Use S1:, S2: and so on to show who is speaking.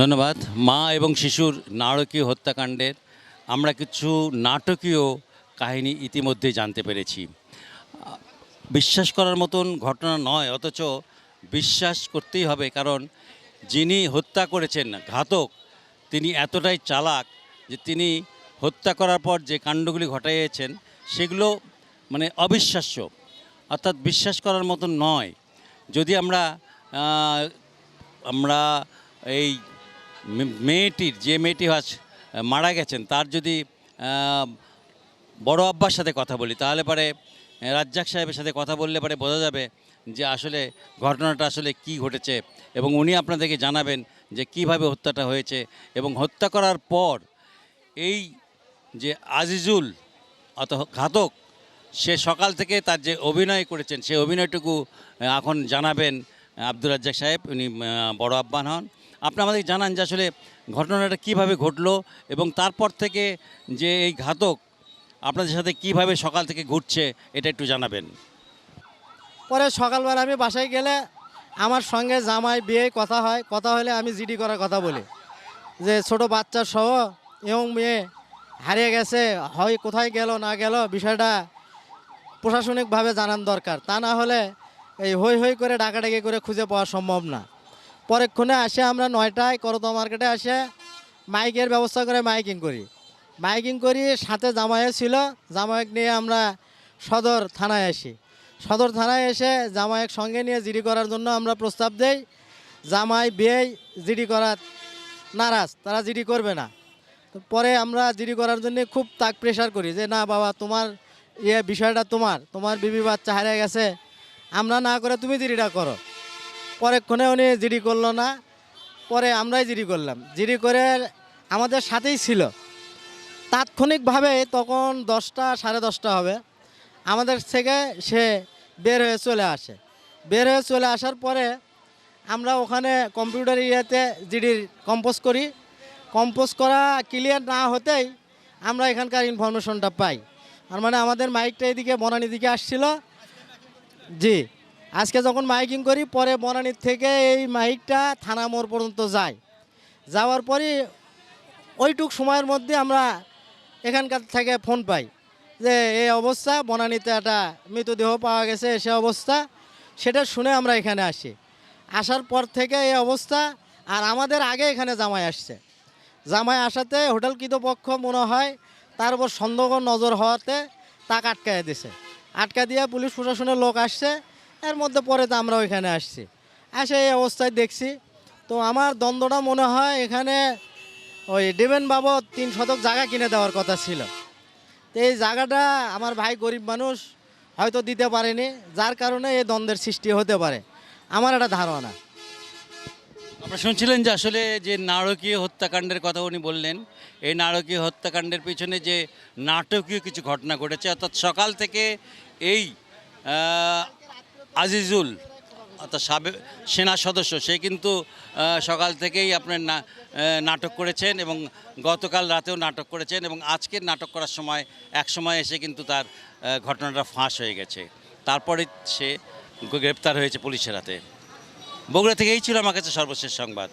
S1: ধন্যবাদ। মা এবং শিশুর নারকীয় হত্যাকাণ্ডের আমরা কিছু নাটকীয় কাহিনী ইতিমধ্যে জানতে পেরেছি। বিশ্বাস করার মতন ঘটনা নয়, অথচ বিশ্বাস করতেই হবে, কারণ যিনি হত্যা করেছেন ঘাতক, তিনি এতটাই চালাক যে তিনি হত্যা করার পর যে কাণ্ডগুলি ঘটাইয়েছেন, সেগুলো মানে অবিশ্বাস্য। অর্থাৎ বিশ্বাস করার মতন নয়। যদি আমরা আমরা এই মেয়েটির, যে মেয়েটি আজ মারা গেছেন, তার যদি বড় আব্বার সাথে কথা বলি, তাহলে পরে রাজ্জাক সাহেবের সাথে কথা বললে পরে বোঝা যাবে যে আসলে ঘটনাটা আসলে কি ঘটেছে এবং উনি আপনাদেরকে জানাবেন যে কীভাবে হত্যাটা হয়েছে এবং হত্যা করার পর এই যে আজিজুল অত ঘাতক, সে সকাল থেকে তার যে অভিনয় করেছেন, সেই অভিনয়টুকু এখন জানাবেন আব্দুর রাজ্জাক সাহেব। উনি বড় আব্বান হন। আপনি আমাদের জানান যে আসলে ঘটনাটা কীভাবে ঘটলো এবং তারপর থেকে যে এই ঘাতক আপনাদের সাথে কীভাবে সকাল থেকে ঘুরছে, এটা একটু জানাবেন।
S2: পরে সকালবেলা আমি বাসায় গেলে আমার সঙ্গে জামাই, বিয়ে, কথা হয়। কথা হলে আমি জিডি করার কথা বলি। যে ছোট বাচ্চা সহ এবং মেয়ে হারিয়ে গেছে, হয় কোথায় গেল, না গেল, বিষয়টা প্রশাসনিকভাবে জানান দরকার। তা না হলে এই হই হই করে ডাকাডাকি করে খুঁজে পাওয়া সম্ভব না। পরেক্ষণে আসে আমরা নয়টায় করতো মার্কেটে আসে, মাইকের ব্যবস্থা করে মাইকিং করি। মাইকিং করি, সাথে জামাইও ছিল, জামাইক নিয়ে আমরা সদর থানায় আসি। সদর থানায় এসে জামাইক সঙ্গে নিয়ে জিডি করার জন্য আমরা প্রস্তাব দেই। জামাই বিয়েই জিডি করার নারাজ, তারা জিডি করবে না। পরে আমরা জিডি করার জন্য খুব তাক প্রেশার করি যে, না বাবা, তোমার ইয়ে বিষয়টা তোমার তোমার বিবি বাচ্চা হারিয়ে গেছে। আমরা না করে তুমি জিডিটা করো। পরেক্ষণে উনি জিডি করল না, পরে আমরাই জিডি করলাম। জিডি করে আমাদের সাথেই ছিল। তাৎক্ষণিকভাবে তখন দশটা, সাড়ে দশটা হবে। আমাদের থেকে সে বের হয়ে চলে আসে। বের হয়ে চলে আসার পরে আমরা ওখানে কম্পিউটার ইয়েতে জিডির কম্পোজ করি। কম্পোজ করা ক্লিয়ার না হতেই আমরা এখানকার ইনফরমেশনটা পাই। আর মানে আমাদের মাইকটা এদিকে বনানি দিকে আসছিল। জি। আজকে যখন মাইকিং করি, পরে বনানীর থেকে এই মাইকটা থানা মোড় পর্যন্ত যায়। যাওয়ার পরই ওইটুক সময়ের মধ্যে আমরা এখানকার থেকে ফোন পাই যে, এই অবস্থা, বনানীতে একটা মৃতদেহ পাওয়া গেছে, সে অবস্থা। সেটা শুনে আমরা এখানে আসি। আসার পর থেকে এই অবস্থা, আর আমাদের আগে এখানে জামাই আসছে। জামাই আসাতে হোটেল কৃতপক্ষ মনে হয় তার উপর সন্দেহ, নজর হওয়াতে তাকে আটকায় দিছে। আটকা দিয়ে পুলিশ প্রশাসনের লোক আসছে। এর মধ্যে পরে তো আমরা ওইখানে আসছি। এসে এই অবস্থায় দেখছি। তো আমার দ্বন্দ্বটা মনে হয় এখানে ওই দেবেন বাবদ তিন শতক জায়গা কিনে দেওয়ার কথা ছিল। তো এই জায়গাটা আমার ভাই গরিব মানুষ হয়তো দিতে পারেনি, যার কারণে এই দ্বন্দ্বের সৃষ্টি হতে পারে। আমার একটা ধারণা।
S1: আপনারা শুনছিলেন যে আসলে যে নারকীয় হত্যাকাণ্ডের কথা উনি বললেন, এই নারকীয় হত্যাকাণ্ডের পিছনে যে নাটকীয় কিছু ঘটনা ঘটেছে, অর্থাৎ সকাল থেকে এই আজিজুল, অর্থাৎ সাবেক সেনা সদস্য, সে কিন্তু সকাল থেকেই আপনার নাটক করেছেন এবং গতকাল রাতেও নাটক করেছেন এবং আজকের নাটক করার সময়, এক সময় এসে কিন্তু তার ঘটনাটা ফাঁস হয়ে গেছে। তারপরে সে গ্রেপ্তার হয়েছে পুলিশের হাতে। বগুড়া থেকে এই ছিল আমার কাছে সর্বশেষ সংবাদ।